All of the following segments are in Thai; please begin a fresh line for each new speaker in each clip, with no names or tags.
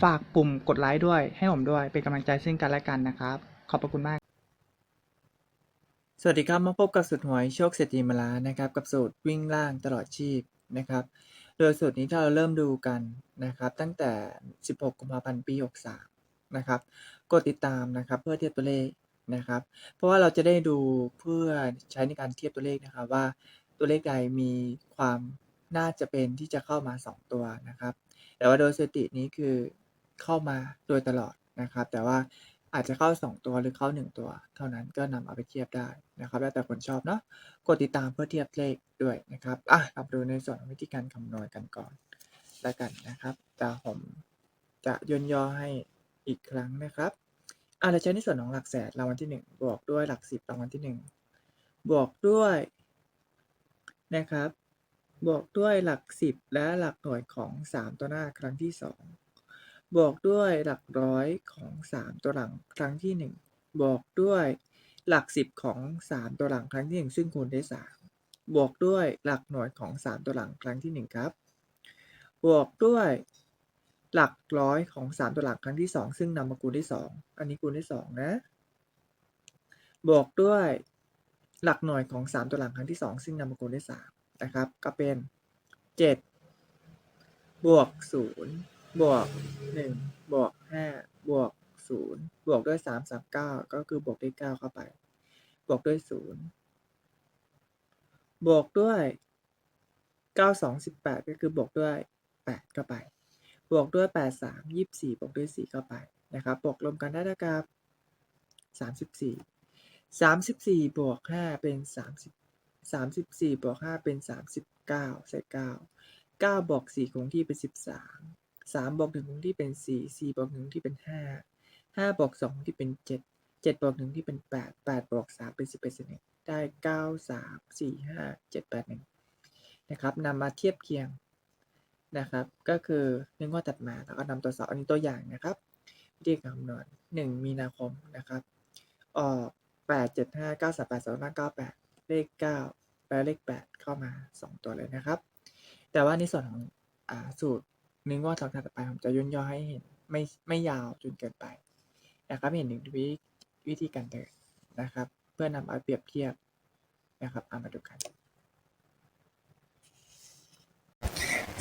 ฝากปุ่มกดไลค์ด้วย ให้ผมด้วย เป็นกำลังใจซึ่งกันและกันนะครับ ขอบพระคุณมาก สวัสดีครับ มาพบกับสูตรหวยโชคเศรษฐีมาล้านนะครับ กับสูตรวิ่งล่างตลอดชีพนะครับ โดยสูตรนี้ถ้าเราเริ่มดูกันนะครับ ตั้งแต่ 16 กุมภาพันธ์ ปี 63 นะครับ กดติดตามนะครับ เพื่อเทียบตัวเลขนะครับ เพราะว่าเราจะได้ดูเพื่อใช้ในการเทียบตัวเลขนะครับว่าตัวเลขใดมีความน่าจะเป็นที่จะเข้ามา 2 ตัวนะครับ แต่ว่าโดยสถิตินี้คือ เข้ามาโดยตลอดนะครับ แต่ว่าอาจจะเข้า 2 ตัวหรือเข้า 1 ตัว เท่านั้นก็นำเอาไปเทียบได้นะครับ แล้วแต่คนชอบเนาะกดติดตามเพื่อเทียบเลขด้วยนะครับอะเราดูในส่วนวิธีการคำนวณกันก่อนแล้วกันนะครับแต่ผมจะย่นย่อให้อีกครั้งนะครับอะเราใช้ในส่วนของหลักแสนรางวัลที่ 1 บวกด้วยหลักสิบรางวัลที่ 1 บวกด้วยนะครับ บวกด้วยหลักสิบและหลักหน่วยของ 3 ตัวหน้าครั้งที่ 2 บวกด้วยหลักร้อยของ 3 ตัวหลังครั้งที่ 1 บวกด้วยหลักสิบของ 3 ตัวหลังครั้งที่ 1 ซึ่งคูณได้3บวกด้วยหลักหน่วยของ 3 ตัวหลังครั้งที่ 1 ครับ บวกด้วยหลักร้อยของ 3 ตัวหลังครั้งที่ 2 ซึ่งนำมาคูณได้2อันนี้คูณได้2นะ บวกด้วยหลักหน่วยของ 3 ตัวหลังครั้งที่ 2 ซึ่งนำมาคูณได้3นะครับ ก็เป็น 7 บวก 0 บวกหนึ่งบวกห้าบวกศูนย์บวกด้วยสามสามเก้าก็คือบวกด้วยเก้าเข้าไป บวกด้วยศูนย์บวกด้วยเก้าสองสิบแปดก็คือบวกด้วยแปดเข้าไป บวกด้วยแปดสามยี่สี่บวกด้วยสี่เข้าไปนะครับ บวกรวมกันได้เท่ากับสามสิบสี่สามสิบสี่บวกห้าเป็นสามสิบสามสิบสี่บวกห้าเป็นสามสิบเก้าใส่เก้าเก้าบวกสี่คงที่เป็นสิบสาม 13 3บวก1คงที่เป็น4 4บวก1ที่เป็น5 5บวก2คงที่เป็น7 7บวก1ที่เป็น8 8บวก3เป็น11นั่นเองได้9 3 4 5 7 8 1นะครับนำมาเทียบเคียงนะครับ ก็คือหนึกว่าตัดมาแล้วก็นำตัวสอบอันนี้ตัวอย่างนะครับวิธีการคำนวณ1มีนาคมนะครับออก8 7 5 9 3 8 2 5 9 8เลข9แปลเลข8เข้ามา2ตัวเลยนะครับ แต่ว่าในส่วนของอ่าสูตร นึกว่าตอนถัดไปผมจะย่นย่อให้เห็นไม่ไม่ยาวจนเกินไปนะครับเห็นถึงวิวิธีการเดินนะครับ เพื่อนำเอาเปรียบเทียบนะครับเอามาดูกัน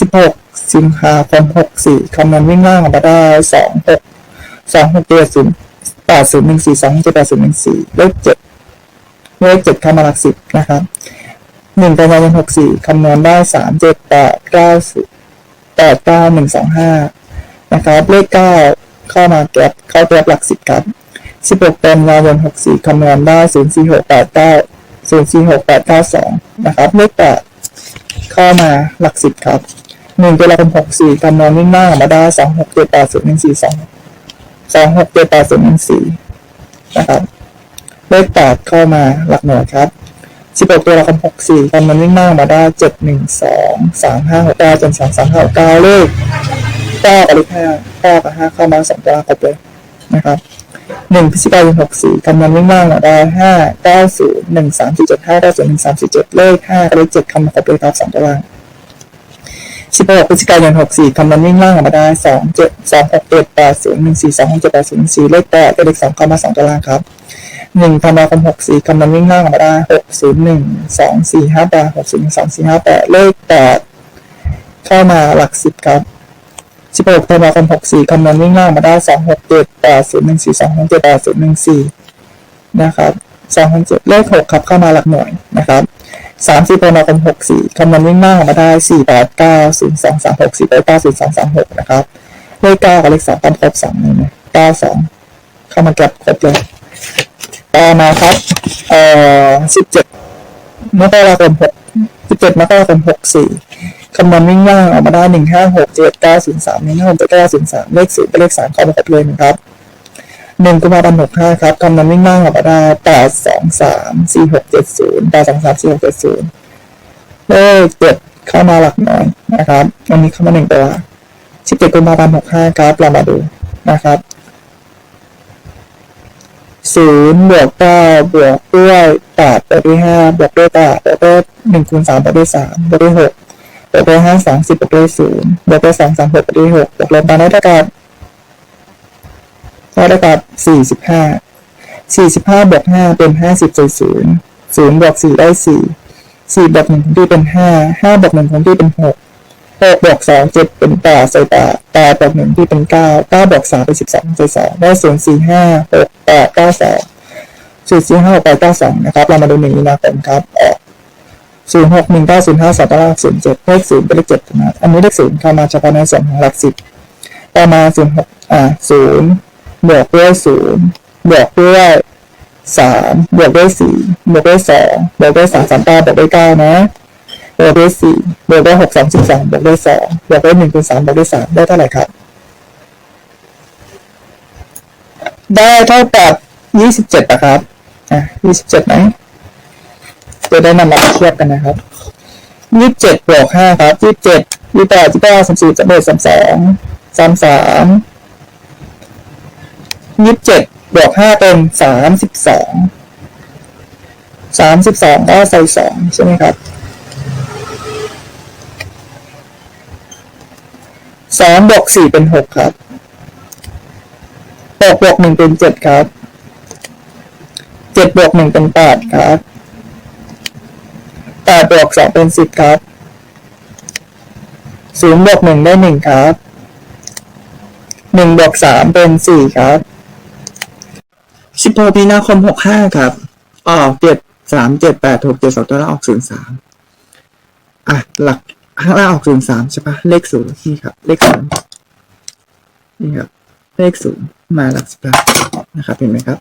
16 สิงหาคม64คำนวณวิ่งล่างออกมาได้ 2 6 2 6 7 0 8 0 1 4 2 7 8 0 1 4เลข7เลข7เข้ามาหลักสิบนะครับ1กันยายน64คำนวณได้3 7 8 9 8 9 1 2 5น
แปดเก้าหนึ่งสองห้านะ
ครับเลข9เข้ามาแก็บเข้าตัวหลักสิบครับ16กันยายน64คำนวณได้0 4 6 8 9 0 4 6 8 9 2น
ย์สี่หกแปดเก้าสองนะ
ครับเลข8เข้ามาหลักสิบครับหนึ่งตุลาคมหกสี่คำนวณวิ่งหน้ากมาได้สองหกเจ็ดแปดศูนย์หนึ่งสี่สองสองหกเจ็ดแปดศูนย์หนึ่งสี่นะครับเลขแปดเข้ามาหลักหน่วยครับ สิบหกตุลาคมหกสี่คำนวณวิ่งหน้าออกมาได้เจ็ดหนึ่งสองสามห้าหกเก้าจนสองสามห้าหกเก้าเลขเก้ากับเลขห้าเก้ากับห้าเข้ามาสองตัวครบเลยนะครับหนึ่งพฤศจิกายนหกสี่คำนวณวิ่งหน้าออกมาได้ห้าเก้าศูนย์หนึ่งสามสี่เจ็ดห้าเก้าศูนย์หนึ่งสามสี่เจ็ดเลขห้ากับเลขเจ็ดเข้ามาครบเลยครับสองตัวล่าง16พฤศจิกายน64คำนวณวิ่งล่างออกมาได้2 7 2 6 7 8 0 1 4 2 6 7 8 0 1 4เจ็
ดแปดศูนย์สี่เล
ข8กับเลข2เข้ามา2ตัวล่างครับ หนึ่งธันวาคมหกสี่คำลังวิ่งล่างออกมาได้หกศูนย์หนึ่งสองสี่ห้า
แปดหกศูนย์หนึ่งสองสี่ห้าแปด
เลขแปดเข้ามาหลักสิบครับสิบหกธันวาคมหกสี่คำนวณวิ่งล่างมาได้สองหกเจ็ดแปดศูนย์หนึ่งสี่สองหกเจ็ดแปดศูน
ย์หนึ่งสี่นะ
ครับสองหกเจ็ดเลขหกครับเข้ามาหลักหน่วยนะครับสามสิบธันวาคมหกสี่คำนวณวิ่งล่างมาได้สี่แปดเก้าศูนย์สองสามหกสี่แปดเก้าศูนย์สองสามหกนะครับเลขเก้ากับเลขสองตันครบสองหนึ่มเก้าสองเข้ามาแก็บครบเลย ต่อมาครับ เอ่อสิบเจ็ดมกราคมหกสิบเจ็ดมกราคมหกสี่คำนวณวิ่งล่างออกมาได้หนึ่งห้าหกเจ็ดเก้าศูนย์สามหนึ่งห้าหกเจ็ดเก้าศูนย์สามเลขศูนย์เป็นเลขสามเข้ามาครบเลยนะครับหนึ่งกุมภาพันธ์หกห้าครับคำนวณวิ่งล่างออกมาได้แปดสองสามสี่หกเจ็ดศูนย์แปดสองสามสี่หกเจ็ดศูนย์เลขเจ็ดเข้ามาหลักหน่อยนะครับวันนี้เข้ามาหนึ่งตัวสิบเจ็ดกุมภาพันธ์หกห้าครับเรามาดูนะครับ ศูนย์บวกเก้าบวกด้วยแปดบวกด้วยห้าบวกด้วยแปดบวกด้วยหนึ่งคูณสามบวกด้วยสามบวกด้วยหกบวกด้วยห้าสามสิบบวกด้วยศูนย์บวกด้วยสองสามหกบวกด้วยหกบวกลบกันได้เท่ากับได้กับสี่สิบห้าสี่สิบห้าบวกห้าเป็นห้าสิบส่ศูนย์ศูนย์บวกสี่ได้สี่สี่บวกหนึ่งคงที่เป็นห้าห้าบวกหนึ่งคงที่เป็นหก หกบวกสองเจ็ดเป็นแปดใส่แปดแปดบวกหนึ่งที่เป็นเก้าเก้าบวกสามเป็นสิบสองใส่สองได้ศูนย์สี่ห้าหกแปดเก้าสองศูนย์สี่ห้าหกแปดเก้าสองนะครับ เรามาดูหนึ่งมีนาคมครับออกศูนย์หกหนึ่งเก้าศูนย์ห้าสองตาราศูนย์เจ็ดเลขศูนย์เป็นเลขเจ็ดนะอันนี้เลขศูนย์เข้ามาเฉพาะในส่วนของหลักสิบต่อมาศูนย์หกอ่าศูนย์บวกด้วยศูนย์บวกด้วยสามบวกด้วยสี่บวกด้วยสองบวกด้วยสามสามเก้าบวกด้วยเก้านะ บวกด้วยสี่บวกด้วยหกสามสิบสองบวกด้วยสองบวกด้วยหนึ่งคูณสามบวกด้วยสามได้เท่าไหร่ครับ ได้เท่ากับยี่สิบเจ็ดนะครับอะยี่สิบเจ็ดไหมจะได้นำมาเทียบกันนะครับยี่สิบเจ็ดบวกห้าครับยี่สิบเจ็ดยี่สิบแปดยี่สิบเก้าสามสี่สามเอ็ดสามสองสามสามยี่สิบเจ็ดบวกห้าเป็นสามสิบสองสามสิบสองก็ใส่สองใช่ไหมครับ สองบวกสี่เป็นหกครับหกบวกหนึ่งเป็นเจ็ดครับเจ็ดบวกหนึ่งเป็นแปดครับแปดบวกสองเป็นสิบครับศูนย์บวกหนึ่งได้หนึ่งครับหนึ่งบวกสามเป็นสี่ครับสิบหกมีนาคมหกห้าครับออกเจ็ดสามเจ็ดแปดหกเจ็ดสองตัวแล้วออกศูนย์สามอะ หลัก ข้างล่างออกศูนย์สามใช่ปะเลขศูนย์นี่ครับ เลขศูนย์นี่ครับ เลขศูนย์มาหลักสิบหลักนะครับเห็นไหมครับ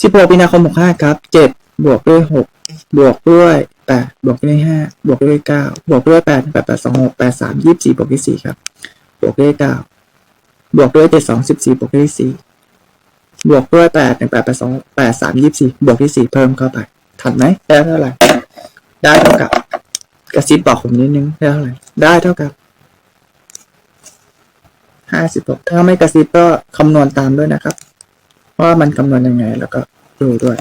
สิบหกมีนาคมหกห้าครับเจ็ดบวกด้วยหกบวกด้วยแปดบวกด้วยห้าบวกด้วยเก้าบวกด้วยแปดแปดแปดสองหกแปดสามยี่สิบสี่บวกด้วยสี่ครับ บวกด้วยเก้าบวกด้วยเจ็ดสองสิบสี่บวกด้วยสี่บวกด้วยแปดหนึ่งแปดแปดสองแปดสามยี่สิบสี่บวกที่สี่เพิ่มเข้าไปทันไหมได้เท่าไหร่ได้เท่ากับ กระซิบบอกผมนิดนึงได้เท่าไหร่ได้เท่ากับห้าสิบหกถ้าไม่กระซิบก็คำนวณตามด้วยนะครับ ว่ามันคำนวณยังไงแล้วก็ดูด้วย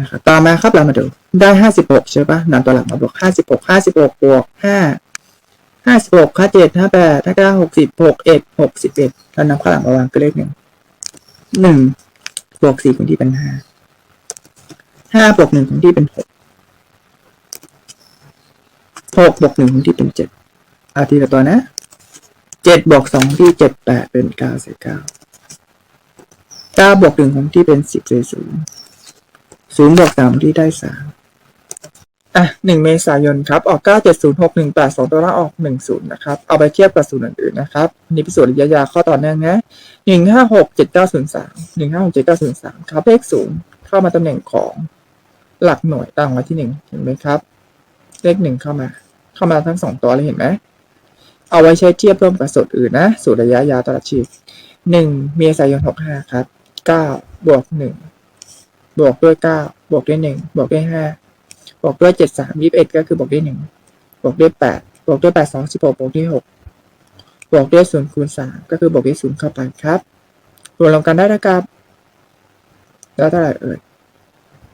นะครับต่อมาครับเรามาดู ได้ห้าสิบหกใช่ปะนำตัวหลักมาบวกห้าสิบหกห้าสิบหกบวกห้าห้าสิบหกห้าเจ็ดห้าแปดห้าเก้าหกสิบหกเอ็ดหกสิบเอ็ดแล้วนำข้างหลังมาวางคือเลขหนึ่งหนึ่งบวกสี่คงที่เป็นห้าห้าบวกหนึ่งคงที่เป็นหก หกบวกหนึ่งคงที่เป็นเจ็ดอาทีละตัวนะเจ็ดบวกสองที่เจ็ดแปดเป็นเก้าใส่เก้าเก้าบวกหนึ่งคงที่เป็นสิบใส่ศูนย์ศูนย์บวกสามที่ได้สามอะหนึ่งเมษายนครับ ออกเก้าเจ็ดศูนย์หกหนึ่งแปดสองตัวละออกหนึ่งศูนย์นะครับ เอาไปเทียบกับศูนย์อื่นๆนะครับนี่เป็นส่วนระยะยาวข้อต่อเนื่องนะหนึ่งห้าหกเจ็ดเก้าศูนย์สามหนึ่งห้าหกเจ็ดเก้าศูนย์สามครับเลขศูนย์เข้ามาตำแหน่งของหลักหน่วยตั้งไว้ที่หนึ่งเห็นไหมครับ เลขหนึ่งเข้ามา เข้ามาทั้งสองตัวเลยเห็นไหมเอาไว้ใช้เทียบร่วมกับสูตรอื่นนะสูตรระยะยาวตลอดชีพหนึ่งเมษายนหกห้าครับเก้าบวกหนึ่งบวกด้วยเก้าบวกด้วยหนึ่งบวกด้วยห้าบวกด้วยเจ็ดสามยี่สิบเอ็ดก็คือบวกด้วยหนึ่งบวกด้วยแปดบวกด้วยแปดสองสิบหกบวกด้วยหกบวกด้วยศูนย์คูณสามก็คือบวกด้วยศูนย์เข้าไปครับรวมรวมกันได้เท่ากับได้เท่าไหร่เอ่ย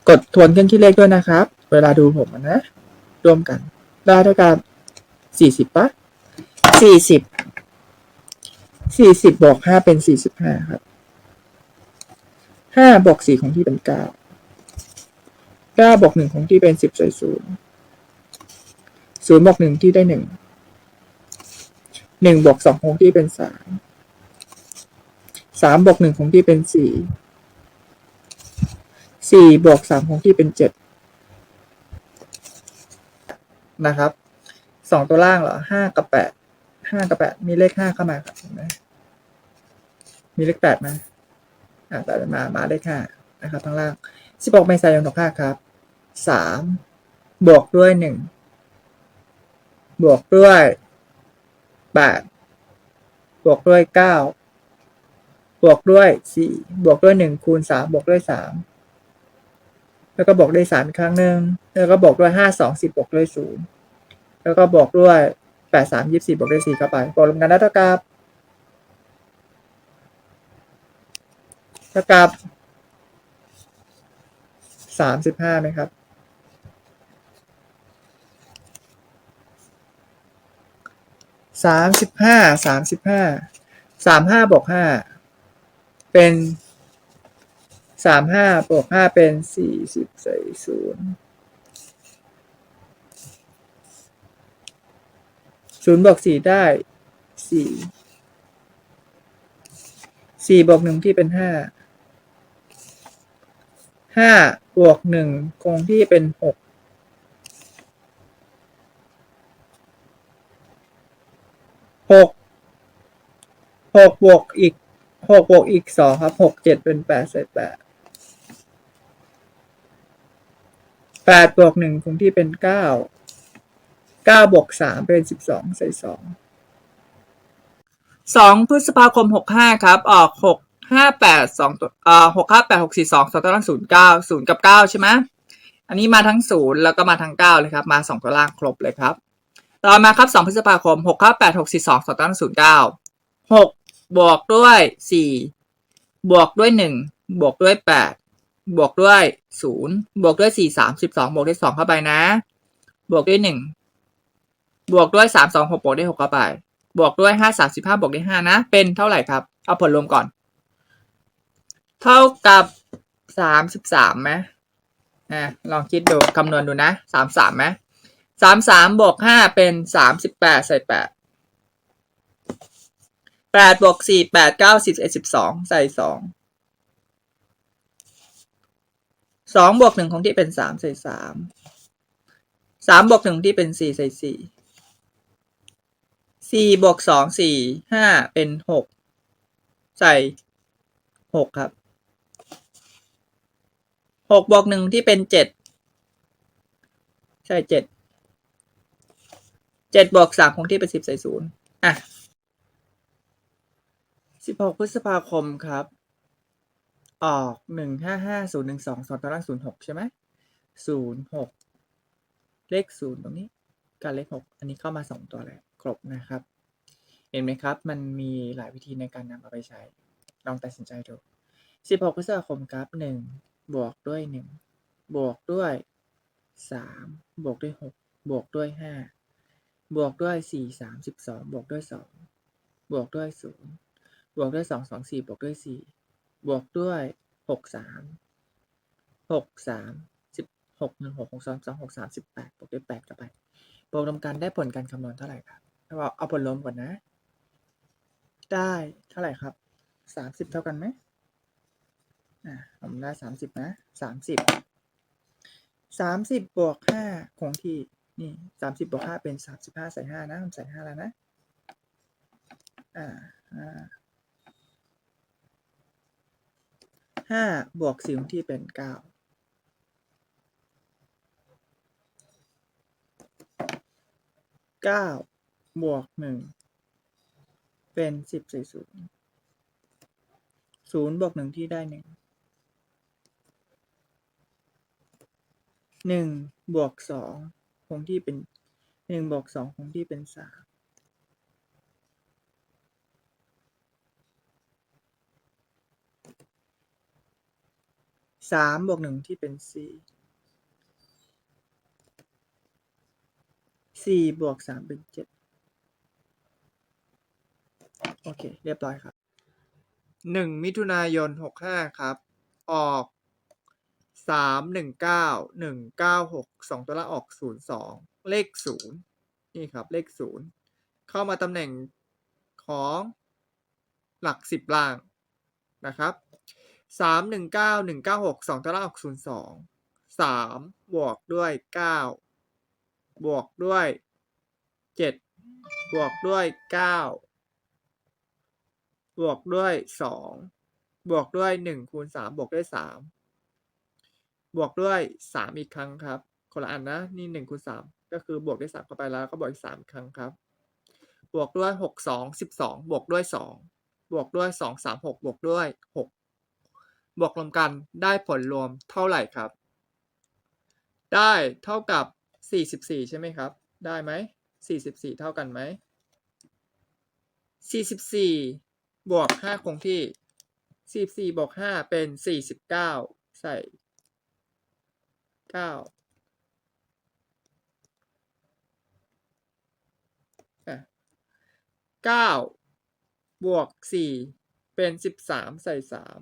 กดทวนเครื่องคิดเลขด้วยนะครับ เวลาดูผมนะ รวมกัน ได้เท่ากับสี่สิบปะสี่สิบสี่สิบบวกห้าเป็นสี่สิบห้าครับห้าบวกสี่ของที่เป็นเก้าเก้าบวกหนึ่งของที่เป็นสิบใส่ศูนย์ศูนย์บวกหนึ่งที่ได้หนึ่งหนึ่งบวกสองคงที่เป็นสามสามบวกหนึ่งคงที่เป็นสี่สี่บวกสามคงที่เป็นเจ็ด
นะครับสองตัวล่างเหรอห้ากับแปดห้ากับแปดมีเลขห้าเข้ามาครับเห็นไหมมีเลขแปดมาอ่าแปดมามาเลขห้านะครับข้างล่างสิบหกเมษายนหกห้าครับสามบวกด้วยหนึ่งบวกด้วยแปดบวกด้วยเก้าบวกด้วยสี่บวกด้วยหนึ่งคูณสามบวกด้วยสาม แล้วก็บวกด้วยสามอีกครั้งหนึ่งแล้วก็บวกด้วยห้าสองสิบบวกด้วยศูนย์แล้วก็บวกด้วยแปดสามยี่สิบบวกด้วยสี่เข้าไปบวกรวมกันได้เท่ากับเท่ากับสามสิบห้าไหมครับสามสิบห้าสามสิบห้าสามห้าบวกห้าเป็น สามห้าบวกห้าเป็นสี่สิบใส่ศูนย์ศูนย์บวกสี่ได้สี่สี่บวกหนึ่งที่เป็นห้าห้าบวกหนึ่งคงที่เป็นหกหกหกบวกอีกหกบวกอีกสองครับหกเจ็ดเป็นแปดใส่แปด แปดบวกหนึ่งคงที่เป็นเก้าเก้าบวกสามเป็นสิบสองใส่สองสองพฤษภาคมหกห้าครับ ออกหกห้าแปดสองตัวเอ่อหกห้าแปดหกสี่สองสองตัวล่างศูนย์เก้าศูนย์กับเก้าใช่ไหมอันนี้มาทั้งศูนย์แล้วก็มาทั้งเก้าเลยครับ มาสองตัวล่างครบเลยครับต่อมาครับสองพฤษภาคมหกเก้าแปดหกสี่สองสองตั้งศูนย์เก้าหกบวกด้วยสี่บวกด้วยหนึ่งบวกด้วยแปด บวกด้วยศูนย์บวกด้วยสี่สามสิบสองบวกด้วยสองเข้าไปนะ บวกด้วยหนึ่งบวกด้วยสามสองหกบวกด้วยหกเข้าไป บวกด้วยห้าสามสิบห้าบวกด้วยห้านะ เป็นเท่าไหร่ครับ เอาผลรวมก่อน เท่ากับสามสิบสามไหมอะลองคิดดูคำนวณดูนะสามสามไหมสามสามบวกห้าเป็นสามสิบแปดใส่แปดแปดบวกสี่แปดเก้าสิบเอ็ดสิบสองใส่สอง สองบวกหนึ่งของที่เป็นสามใส่สามสามบวกหนึ่งที่เป็นสี่ใส่สี่สี่บวกสองสี่ห้าเป็นหกใส่หกครับหกบวกหนึ่งที่เป็นเจ็ดใช่เจ็ดเจ็ดบวกสามคงที่เป็นสิบใส่ศูนย์อะสิบหกพฤษภาคมครับ ออกหนึ่งห้าห้าศูนย์หนึ่งสองสองตารางศูนย์หกใช่ไหมศูนย์หกเลขศูนย์ตรงนี้กับเลขหกอันนี้เข้ามาสองตัวเลยครบนะครับ เห็นไหมครับ มันมีหลายวิธีในการนำเอาไปใช้ ลองตัดสินใจดูสิบหกพฤษภาคมครับหนึ่งบวกด้วยหนึ่งบวกด้วยสามบวกด้วยหกบวกด้วยห้าบวกด้วยสี่สามสิบสองบวกด้วยสองบวกด้วยศูนย์บวกด้วยสองสองสี่บวกด้วยสี่ บวกด้วยหกสามหกสามสิบหกหนึ่งหกหกสองสองหกสามสิบแปดบวกด้วยแปดเข้าไปบวกรวมกันได้ผลการคำนวณเท่าไหร่ครับเอาเอาผลรวมก่อนนะ ได้เท่าไหร่ครับสามสิบเท่ากันไหมอ่าผมได้สามสิบนะสามสิบสามสิบบวกห้าคงที่นี่สามสิบบวกห้าเป็นสามสิบห้าใส่ห้านะผมใส่ห้าแล้วนะ อ่าห้า ห้าบวกสี่งที่เป็นเก้าเก้าบวกหนึ่งเป็นสิบใส่ศูนย์ศูนย์บวกหนึ่งที่ได้หนึ่งหนึ่งบวกสองคงที่เป็นหนึ่งบวกสองคงที่เป็นสาม สามบวกหนึ่งที่เป็นสี่สี่บวกสามเป็นเจ็ดโอเค เรียบร้อยครับหนึ่งมิถุนายนหกห้าครับ ออกสามหนึ่งเก้าหนึ่งเก้าหกสองตัวละออกศูนย์สองเลขศูนย์นี่ครับเลขศูนย์เข้ามาตำแหน่งของหลักสิบล่างนะครับ สามหนึ่งเก้าหนึ่งเก้าหกสองตัวละออกศูนย์สองสามบวกด้วยเก้าบวกด้วยเจ็ดบวกด้วยเก้าบวกด้วยสองบวกด้วยหนึ่งคูณสามบวกด้วยสามบวกด้วยสามอีกครั้งครับ คนละอันนะนี่หนึ่งคูณสามก็คือบวกด้วยสามเข้าไปแล้วก็บวกอีกสามครั้งครับ บวกด้วยหกสองสิบสองบวกด้วยสองบวกด้วยสองสามหกบวกด้วยหก บวกรวมกันได้ผลรวมเท่าไหร่ครับ ได้เท่ากับ 44 ใช่ไหมครับ ได้ไหม 44 เท่ากันไหม 44 บวก 5 คงที่ 44 บวก 5 เป็น 49 ใส่ 99บวกสี่เป็นสิบสามใส่สาม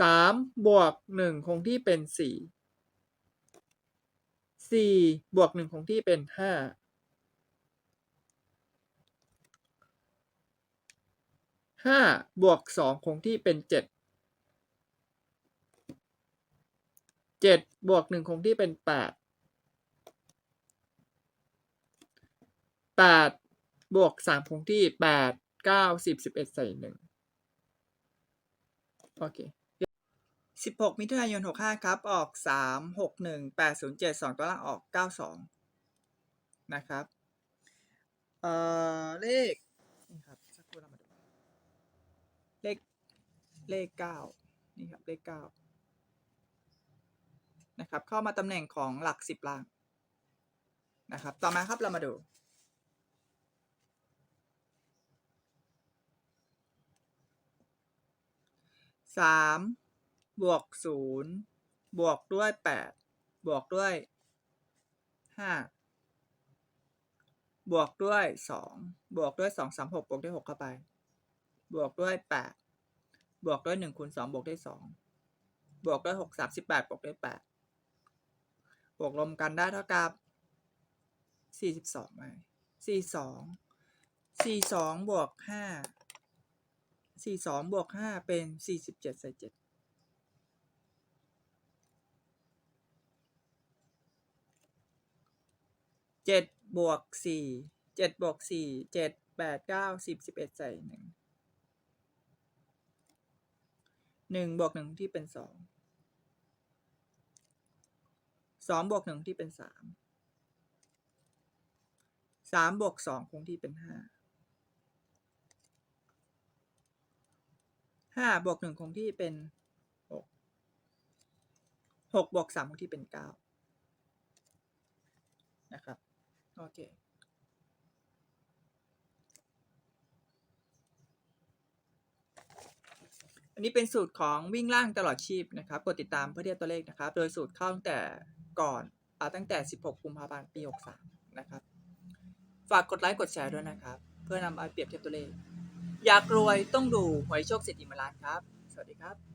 สามบวกหนึ่งคงที่เป็นสี่สี่บวกหนึ่งคงที่เป็นห้าห้าบวกสองคงที่เป็นเจ็ดเจ็ดบวกหนึ่งคงที่เป็นแปดแปดบวกสามคงที่แปดเก้าสิบสิบเอ็ดใส่หนึ่งโอเค สิบหกมิถุนายนหกห้าครับ ออกสามหกหนึ่งแปดศูนย์เจ็ดสองตัวล่างออกเก้าสองนะครับ เอ่อ เลขนี่ครับสักครู่เรามาดูเลข เลขเก้านี่ครับ เลขเก้านะครับ เข้ามาตำแหน่งของหลักสิบล่าง นะครับ ต่อมาครับเรามาดูสาม บวกศูนย์บวกด้วยแปดบวกด้วยห้าบวกด้วยสองบวกด้วยสองสามหกบวกด้วยหกเข้าไป บวกด้วยแปดบวกด้วยหนึ่งคูณสองบวกด้วยสองบวกด้วยหกสามสิบแปดบวกด้วยแปดบวกรวมกันได้เท่ากับสี่สิบสองไหมสี่สองสี่สองบวกห้าสี่สองบวกห้าเป็นสี่สิบเจ็ดใส่เจ็ด เจ็ดบวกสี่เจ็ดบวกสี่เจ็ดแปดเก้าสิบสิบเอ็ดใส่หนึ่งหนึ่งบวกหนึ่งที่เป็นสองสองบวกหนึ่งที่เป็นสามสามบวกสองคงที่เป็นห้าห้าบวกหนึ่งคงที่เป็นหกหกบวกสามคงที่เป็นเก้านะครับ โอเคอันนี้เป็นสูตรของวิ่งล่างตลอดชีพนะครับกดติดตามเพื่อเทียบตัวเลขนะครับ โดยสูตรเข้าตั้งแต่ก่อนอตั้งแต่ 16กุมภาพันธ์ปี 63 นะครับ ฝากกดไลค์กดแชร์ด้วยนะครับ เพื่อนำเอาไปเปรียบเทียบตัวเลข อยากรวยต้องดูหวยโชคเศรษฐีมาลานครับ สวัสดีครับ